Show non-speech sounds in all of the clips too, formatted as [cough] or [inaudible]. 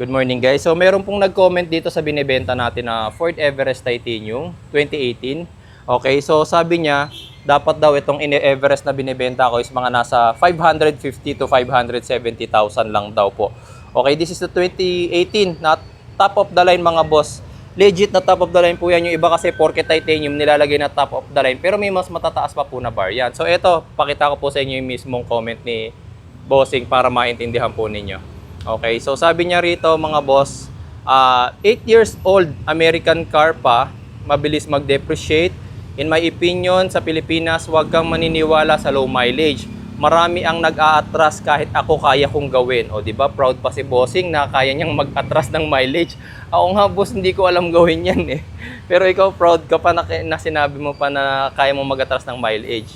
Good morning guys. So meron pong nag-comment dito sa binibenta natin na Ford Everest Titanium 2018. Okay, so sabi niya, dapat daw itong Everest na binibenta ko is mga nasa 550 to 570,000 lang daw po. Okay, this is the 2018 na top of the line mga boss. Legit na top of the line po yan. Yung iba kasi porke titanium nilalagay na top of the line. Pero may mas matataas pa po na bar yan. So ito, pakita ko po sa inyo yung mismong comment ni Bossing para maintindihan po ninyo. Okay, so sabi niya rito mga boss, 8 years old American car pa, mabilis mag-depreciate. In my opinion, sa Pilipinas, huwag kang maniniwala sa low mileage. Marami ang nag-aatras kahit ako kaya kong gawin. O di ba proud pa si Bossing na kaya niyang mag-atras ng mileage. Ako nga boss, hindi ko alam gawin yan eh. [laughs] Pero ikaw proud ka pa na, na sinabi mo pa na kaya mo mag-atras ng mileage.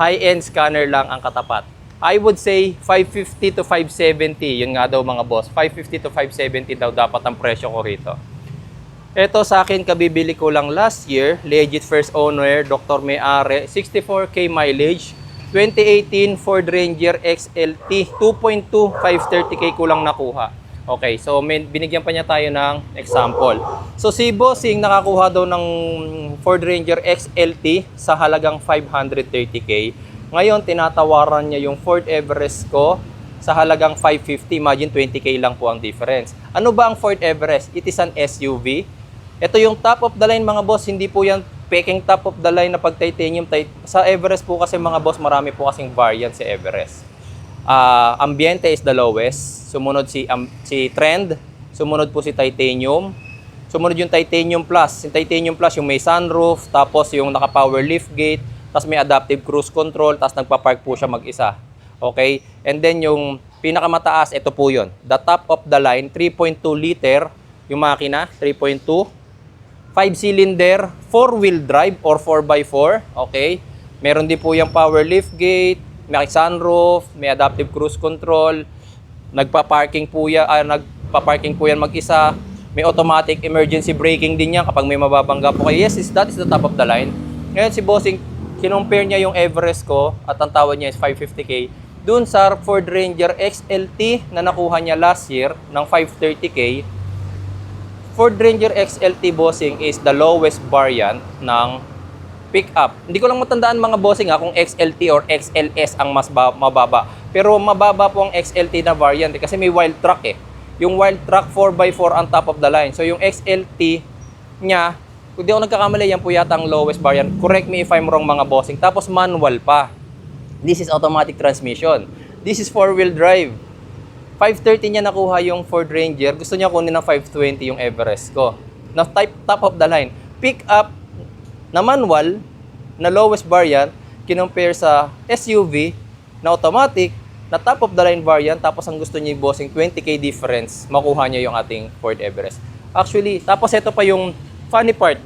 High-end scanner lang ang katapat. I would say 550 to 570. Yun nga daw mga boss. 550 to 570 daw dapat ang presyo ko rito. Ito sa akin, kabibili ko lang last year. Legit first owner, Dr. May-ari. 64k mileage. 2018 Ford Ranger XLT. 2.2, 530k ko lang nakuha. Okay, so may, binigyan pa niya tayo ng example. So si Bossing nakakuha daw ng Ford Ranger XLT sa halagang 530k. Ngayon, tinatawaran niya yung Ford Everest ko sa halagang 550. Imagine 20k lang po ang difference. Ano ba ang Ford Everest? It is an SUV. Ito yung top of the line mga boss, hindi po yan peking top of the line na pag titanium. tit- Sa Everest po kasi mga boss, marami po kasing variant sa Everest. Ah, ambiente is the lowest. Sumunod si um, si Trend, sumunod po si Titanium. Sumunod yung Titanium Plus. Yung Titanium Plus yung may sunroof, tapos yung naka-power liftgate, tapos may adaptive cruise control, tapos nagpa-park po siya mag-isa. Okay? And then yung pinakamataas, ito po yun. The top of the line, 3.2 liter yung makina, 3.2. 5-cylinder, 4-wheel drive or 4x4. Okay? Meron din po yung power liftgate, may sunroof, may adaptive cruise control, nagpa-parking po yan, ah, nagpa-parking po yan mag-isa. May automatic emergency braking din yan kapag may mababangga po kayo. Yes, that is the top of the line. Ngayon si Bossing, kinumpare niya yung Everest ko at ang tawad niya is 550k. Dun sa Ford Ranger XLT na nakuha niya last year ng 530k, Ford Ranger XLT bossing is the lowest variant ng pickup. Hindi ko lang matandaan mga bossing ha, kung XLT or XLS ang mas ba- mababa. Pero mababa po ang XLT na variant eh, kasi may wild truck eh. Yung wild truck 4x4 on top of the line. So yung XLT niya, kung di ako nagkakamali, yan po yata ang lowest variant. Correct me if I'm wrong mga bossing. Tapos manual pa. This is automatic transmission. This is four-wheel drive. 530 niya nakuha yung Ford Ranger. Gusto niya kunin ng 520 yung Everest ko. Na type top of the line. Pick up na manual na lowest variant kinumpare sa SUV na automatic na top of the line variant tapos ang gusto niya bossing 20k difference makuha niya yung ating Ford Everest. Actually, tapos ito pa yung funny part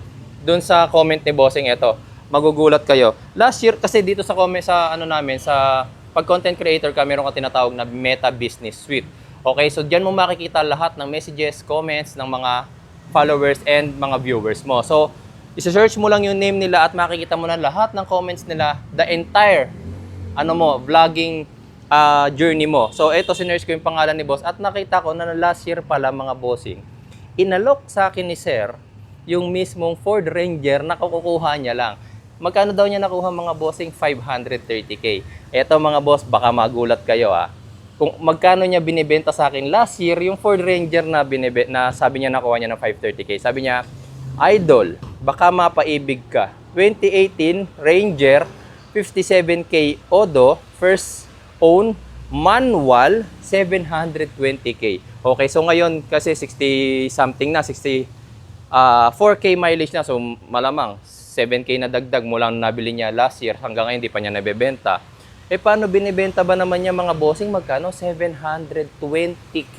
doon sa comment ni bossing ito. Magugulat kayo. Last year kasi dito sa comment sa ano namin sa pag content creator ka, meron ka tinatawag na Meta Business Suite. Okay, so diyan mo makikita lahat ng messages, comments ng mga followers and mga viewers mo. So, isa-search mo lang yung name nila at makikita mo na lahat ng comments nila, the entire ano mo, vlogging ah, journey mo. So, ito, sinerge ko yung pangalan ni boss at nakita ko na last year pala mga bossing, inalok sa akin ni sir yung mismong Ford Ranger na kukuha niya lang. Magkano daw niya nakuha mga bossing? 530k. Eto mga boss, baka magulat kayo ah. Kung magkano niya binibenta sa akin last year, yung Ford Ranger na, binibe, na sabi niya nakuha niya ng 530k. Sabi niya, Idol, baka mapaibig ka. 2018 Ranger, 57k Odo, first own, manual, 720k. Okay, so ngayon kasi 60 something na, 60 ah 4K mileage na. So malamang 7K na dagdag mula nung nabili niya last year hanggang ngayon hindi pa niya nabebenta. Eh paano binibenta ba naman niya mga bossing magkano? 720K.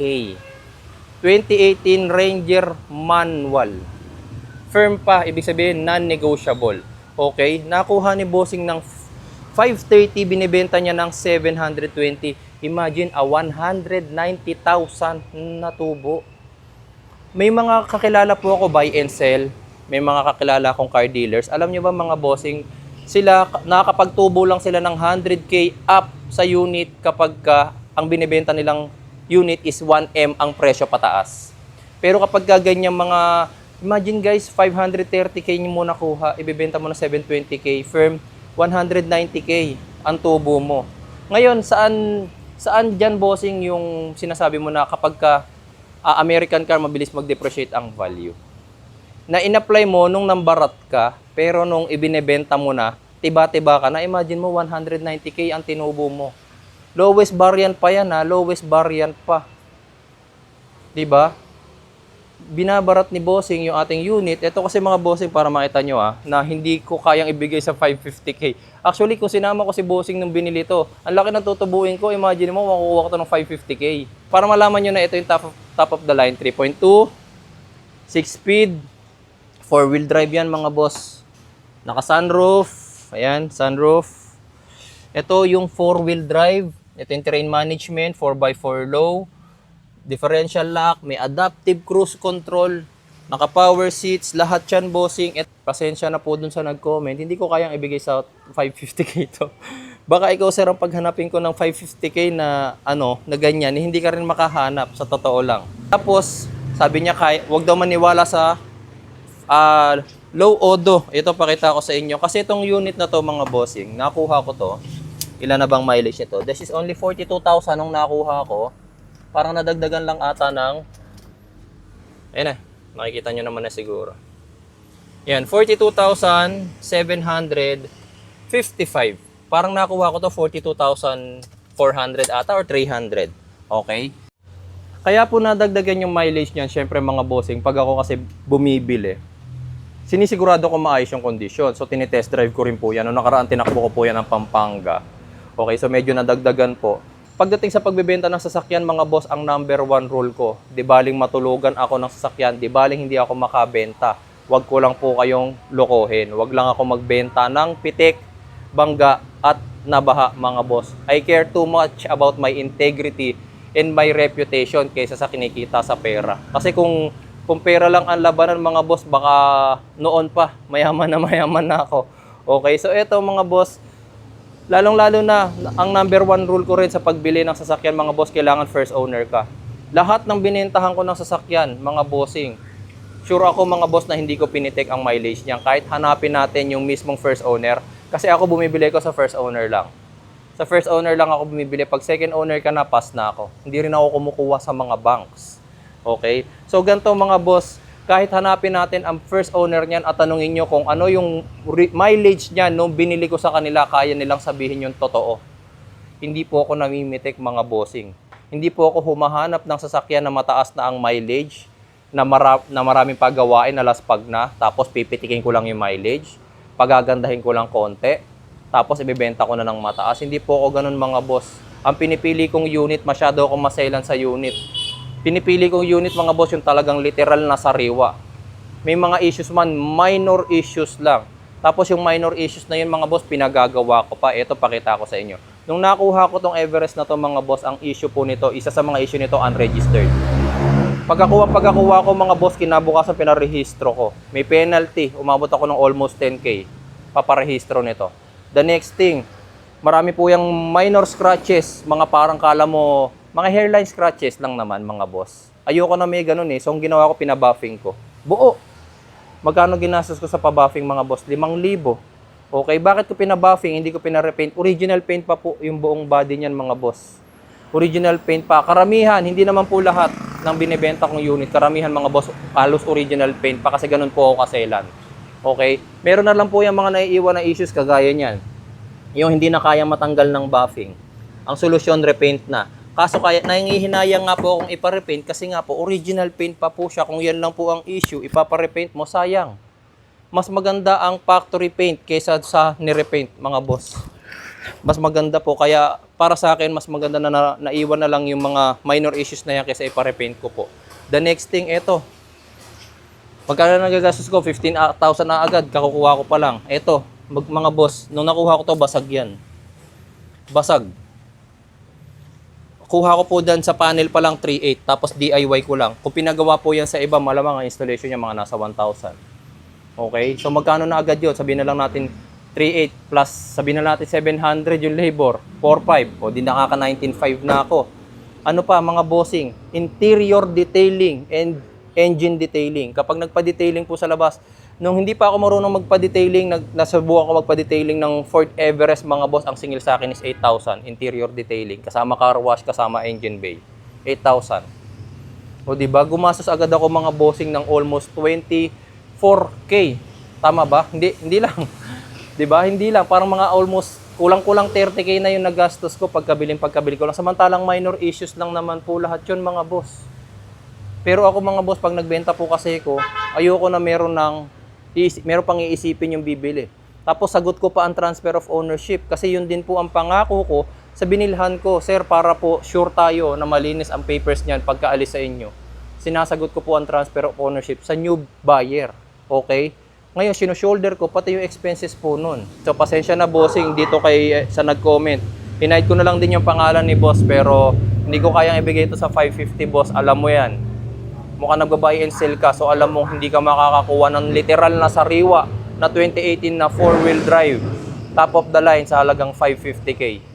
2018 Ranger manual. Firm pa, ibig sabihin non-negotiable. Okay, nakuha ni bossing ng 530, binibenta niya ng 720. Imagine a 190,000 na tubo. May mga kakilala po ako buy and sell. May mga kakilala akong car dealers. Alam niyo ba mga bossing, sila nakakapagtubo lang sila ng 100k up sa unit kapag ka ang binibenta nilang unit is 1M ang presyo pataas. Pero kapag ganyan mga, imagine guys, 530k nyo muna kuha, ibibenta mo na 720k, firm 190k ang tubo mo. Ngayon, saan saan diyan bossing yung sinasabi mo na kapag ka ah, American car mabilis mag-depreciate ang value? Na in-apply mo nung nambarat ka, pero nung ibinebenta mo na, tiba-tiba ka na, imagine mo 190k ang tinubo mo. Lowest variant pa yan ha, lowest variant pa. 'Di ba? Binabarat ni bossing yung ating unit. Ito kasi mga bossing para makita nyo ah, na hindi ko kayang ibigay sa 550k. Actually, kung sinama ko si bossing nung binili to, ang laki ng tutubuin ko, imagine mo, makukuha ko to ng 550k. Para malaman nyo na ito yung top of, top of the line, 3.2, 6 speed, 4 wheel drive yan mga boss. Naka sunroof, ayan, sunroof. Ito yung 4 wheel drive, ito yung terrain management, 4x4 low, differential lock, may adaptive cruise control, naka power seats, lahat yan bossing. At pasensya na po dun sa nag-comment, hindi ko kayang ibigay sa 550k to. [laughs] Baka ikaw sir ang paghanapin ko ng 550k na ano, na ganyan, eh, hindi ka rin makahanap sa totoo lang. Tapos, sabi niya kay, wag daw maniwala sa ah, low odo. Ito pakita ko sa inyo kasi itong unit na to mga bossing, nakuha ko to. Ilan na bang mileage nito? This is only 42,000 nung nakuha ko parang nadagdagan lang ata ng ayun na, makikita nyo naman na siguro. Yan, 42,755. Parang nakuha ko to 42,400 ata or 300. Okay? Kaya po nadagdagan yung mileage niyan, syempre mga bossing, pag ako kasi bumibili, sinisigurado ko maayos yung condition. So, tinitest drive ko rin po yan. Noong nakaraan, tinakbo ko po yan ng Pampanga. Okay, so medyo nadagdagan po. Pagdating sa pagbebenta ng sasakyan, mga boss, ang number one rule ko, di baling matulugan ako ng sasakyan, di baling hindi ako makabenta. Huwag ko lang po kayong lokohin. Huwag lang ako magbenta ng pitik, bangga, at nabaha, mga boss. I care too much about my integrity and my reputation kaysa sa kinikita sa pera. Kasi kung kung pera lang ang labanan mga boss, baka noon pa, [laughs] mayaman na mayaman na ako. Okay, so eto mga boss, Lalong-lalo na, ang number one rule ko rin sa pagbili ng sasakyan, mga boss, kailangan first owner ka. Lahat ng binentahan ko ng sasakyan, mga bossing, sure ako mga boss na hindi ko pinitik ang mileage niyan. Kahit hanapin natin yung mismong first owner. Kasi ako bumibili ko sa first owner lang. Sa first owner lang ako bumibili. Pag second owner ka na, pass na ako. Hindi rin ako kumukuha sa mga banks. Okay? So, ganito mga boss, kahit hanapin natin ang first owner niyan at tanungin nyo kung ano yung mileage niyan nung binili ko sa kanila, kaya nilang sabihin yung totoo. Hindi po ako namimitik mga bossing. Hindi po ako humahanap ng sasakyan na mataas na ang mileage, na, mara- na maraming paggawain na laspag na, tapos pipitikin ko lang yung mileage, pagagandahin ko lang konti, tapos ibebenta ko na ng mataas. Hindi po ako ganun mga boss. Ang pinipili kong unit, masyado akong masailan sa unit pinipili kong unit mga boss yung talagang literal na sariwa. May mga issues man, minor issues lang. Tapos yung minor issues na yun mga boss, pinagagawa ko pa. Ito pakita ko sa inyo. Nung nakuha ko tong Everest na to mga boss, ang issue po nito, isa sa mga issue nito, unregistered. Pagkakuha, pagkakuha ko mga boss, kinabukasan pinarehistro ko. May penalty, umabot ako ng almost 10k paparehistro nito. The next thing, marami po yung minor scratches, mga parang kala mo, mga hairline scratches lang naman mga boss. Ayoko na may ganun eh. So, ang ginawa ko, pinabuffing ko. Buo. Magkano ginastos ko sa pabuffing mga boss? 5,000. Okay, bakit ko pinabuffing? Hindi ko pinarepaint. Original paint pa po yung buong body niyan mga boss. Original paint pa. Karamihan, hindi naman po lahat ng binibenta kong unit. Karamihan mga boss, halos original paint pa kasi ganun po ako kaselan. Okay? Meron na lang po yung mga naiiwan na issues kagaya niyan. Yung hindi na kaya matanggal ng buffing. Ang solusyon, repaint na. Kaso kaya nangihinayang nga po akong iparepaint kasi nga po original paint pa po siya. Kung yan lang po ang issue, ipaparepaint mo, sayang. Mas maganda ang factory paint kaysa sa nirepaint, mga boss. Mas maganda po. Kaya para sa akin, mas maganda na, na naiwan na lang yung mga minor issues na yan kaysa iparepaint ko po. The next thing, eto. Pagka nagagastos ko, 15,000 na agad, kakukuha ko pa lang. Eto, mag- mga boss, nung nakuha ko to, basag yan. Basag kuha ko po dyan sa panel pa lang 3.8 tapos DIY ko lang. Kung pinagawa po yan sa iba, malamang ang installation niya mga nasa 1,000. Okay? So magkano na agad yun? Sabihin na lang natin 3.8 plus sabihin na natin 700 yung labor, 4.5. O di nakaka 19.5 na ako. Ano pa mga bossing? Interior detailing and engine detailing. Kapag nagpa-detailing po sa labas, nung hindi pa ako marunong magpa-detailing, nag, nasubukan ko magpa-detailing ng Ford Everest mga boss, ang singil sa akin is 8,000 interior detailing. Kasama car wash, kasama engine bay. 8,000. O di ba? Gumastos agad ako mga bossing ng almost 24k. Tama ba? Hindi hindi lang. [laughs] 'Di ba? Hindi lang parang mga almost kulang-kulang 30k na yung nagastos ko pagkabiling pagkabili ko lang. Samantalang minor issues lang naman po lahat 'yun mga boss. Pero ako mga boss, pag nagbenta po kasi ko, ayoko na meron ng iisip, meron pang iisipin yung bibili. Tapos sagot ko pa ang transfer of ownership kasi yun din po ang pangako ko sa binilhan ko, sir, para po sure tayo na malinis ang papers niyan pagkaalis sa inyo. Sinasagot ko po ang transfer of ownership sa new buyer. Okay? Ngayon, sino-shoulder ko pati yung expenses po nun. So, pasensya na bossing dito kay eh, sa nag-comment. Hinide ko na lang din yung pangalan ni boss pero hindi ko kayang ibigay ito sa 550 boss. Alam mo yan. Mukhang nagbabuy and sell ka so alam mo hindi ka makakakuha ng literal na sariwa na 2018 na 4-wheel drive top of the line sa halagang 550k.